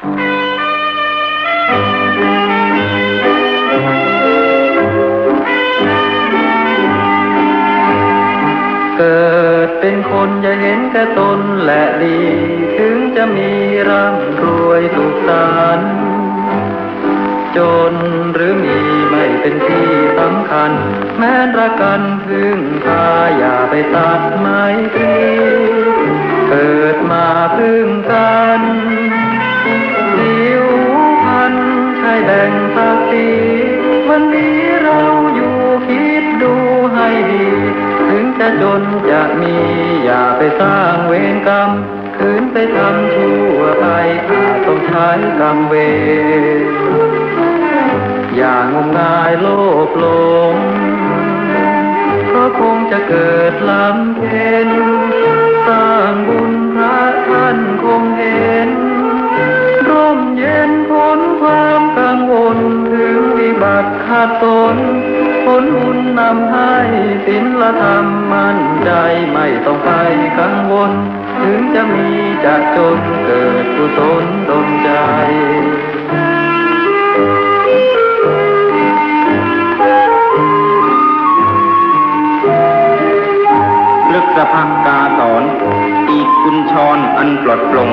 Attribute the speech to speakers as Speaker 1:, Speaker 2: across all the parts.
Speaker 1: เกิดเป็นคนอย่าเห็นแก่ตนและดี ถึงจะมีร่ำรวยสุขสันต์จนหรือมีไม่เป็นที่สำคัญ แม้รักกันพึ่งพาอย่าไปตัดไม้ตรีเกิดมาพึ่งกัน นจะมีอย่าไปสร้างเวรกรรมคืนไปทำชั่วไปต้องใช้กรรมเวรอย่างงมงายโลภหลงเพราะคงจะเกิดลำเพ็ บัติขาดตนผลบุญนำให้ศีลธรรมมั่นใจไม่ต้องไปกังวล ถึงจะมีจะจนเกิดกุศลดลใจ
Speaker 2: ลึกสะพักกาสอน อีกกุญชรอันปลดปลง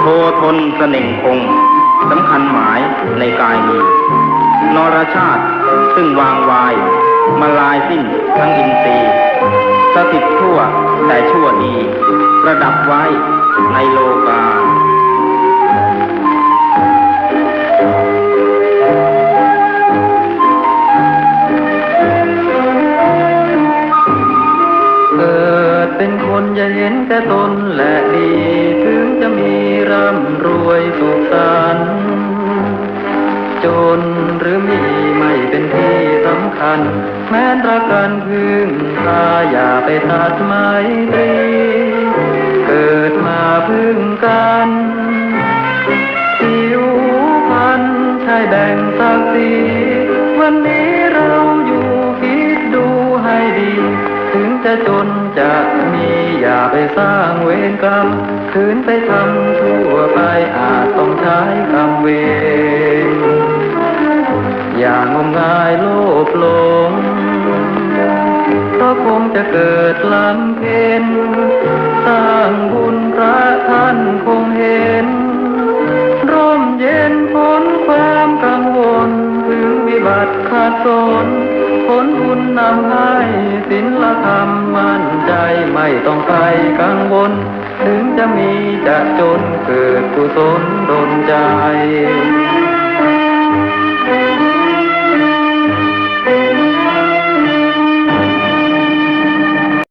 Speaker 2: โททนเสน่งคงสำคัญหมายในกายมี นรชาติซึ่งวางวาย มาลายสิ้นทั้งอินทรีย์สถิตทั่วแต่ชั่วดี ประดับไว้ในโลกา
Speaker 1: เกิดเป็นคนอย่าเห็นแต่ตนและดี รือมีไม่เป็นที่สำคัญ แม้นรักกันพึ่งพาอย่าไปตัดไม้ตรี เกิดมาพึ่งกันผิวพันใช่แบ่งศักดิ์ศรีวันนี้เราอยู่คิดดูให้ดี ถึงจะจนจะมีอย่าไปสร้างเวรกรรมคืนไปทำชั่วไปอา อย่างงมงายโลภหลงเพราะคงจะเกิดลำเพ็ญสร้างบุญพระท่านคงเห็น ร่มเย็นพ้นความกังวลถึงวิบัติขาดสนผลบุญนำให้ศีลธรรมมั่นใจไม่ต้องไปกังวล ถึงจะมีจะจนเกิดกุศลดลใจ